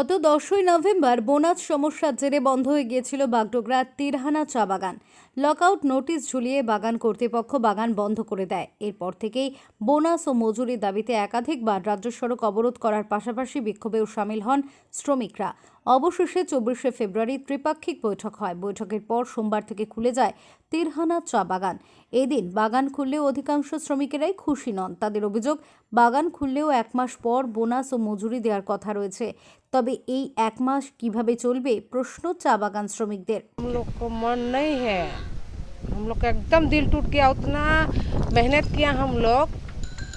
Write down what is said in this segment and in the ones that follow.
গত দশই November bonus সমস্যার জেরে বন্ধ হয়ে গিয়েছিল বাগডোগরার তিরহানা চা বাগান। লকআউট নোটিশ ঝুলিয়ে বাগান কর্তৃপক্ষ বাগান বন্ধ করে দেয়। এরপর থেকেই বোনাস ও মজুরির দাবিতে একাধিকবার রাজ্য সড়ক অবরোধ করার পাশাপাশি বিক্ষোভেও সামিল হন শ্রমিকরা। অবশেষে চব্বিশে ফেব্রুয়ারি ত্রিপাক্ষিক বৈঠক হয়। বৈঠকের পর সোমবার থেকে খুলে যায় তিরহানা চা বাগান। এদিন বাগান খুললেও অধিকাংশ শ্রমিকেরাই খুশি নন। তাদের অভিযোগ, বাগান খুললেও এক মাস পর বোনাস ও মজুরি দেওয়ার কথা রয়েছে। তবে এই এক মাস কিভাবে চলবে প্রশ্ন চা বাগান শ্রমিকদের हम लोग को मन नहीं है हम लोग का एकदम दिल टूट गया उतना मेहनत किया हम लोग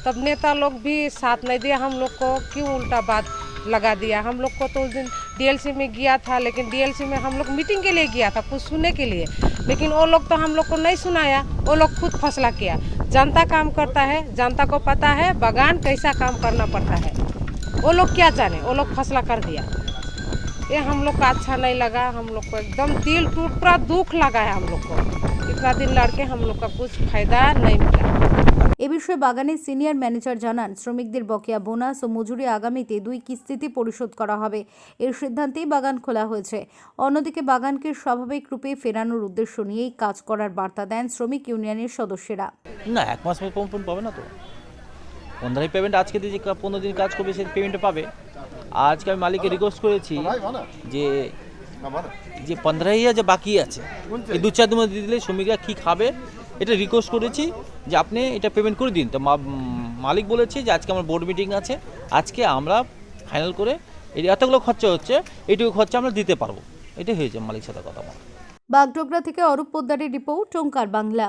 तब नेता लोग भी साथ नहीं दिया हम लोग को क्यों उल्टा बात लगा दिया हम लोग को तो उस दिन डीएलसी में गया था लेकिन डीएलसी में हम लोग मीटिंग के लिए गया था कुछ सुनने के लिए लेकिन वो लोग तो हम लोग को नहीं सुनाया वो लोग खुद फैसला किया जनता काम करता है जनता को पता है बागान कैसा काम करना पड़ता है वो लोग क्या जाने वो लोग फैसला कर दिया ये हम लोग को अच्छा नहीं लगा हम लोग को एकदम दिल टूट पूरा दुख लगा है हम लोग को इतना दिन लड़के हम लोग का कुछ फायदा नहीं मिला এ বিষয়ে বাগানের সিনিয়র ম্যানেজার জানান শ্রমিকদের বকেয়া বোনাস ও মজুরি আগামীতে দুই কিস্তিতে পরিশোধ করা হবে এর সিদ্ধান্তেই বাগান খোলা হয়েছে অন্যদিকে বাগানকে স্বাভাবিক রূপে ফেরানোর উদ্দেশ্য নিয়েই কাজ করার বার্তা দেন শ্রমিক ইউনিয়নের সদস্যরা না এক মাস পর পেমেন্ট পাবে না তো পনেরোই পেমেন্ট আজকে দিয়ে যে পনেরো দিন কাজ করবে সেই পেমেন্টটা পাবে। আজকে আমি মালিককে রিকোয়েস্ট করেছি যে যে পনেরো হাজার যে বাকি আছে এই দু চার দিন মধ্যে দিয়ে দিলে শ্রমিকরা কী খাবে এটা রিকোয়েস্ট করেছি যে আপনি এটা পেমেন্ট করে দিন। তো মা- মালিক বলেছে যে আজকে আমার বোর্ড মিটিং আছে আজকে আমরা ফাইনাল করে এই এতগুলো খরচা হচ্ছে এইটুকু খরচা আমরা দিতে পারব। এটাই হয়েছে মালিক সাথে কথা বাগডোগরা থেকে অরূপ পোদ্দারের রিপোর্ট ওঙ্কার বাংলা।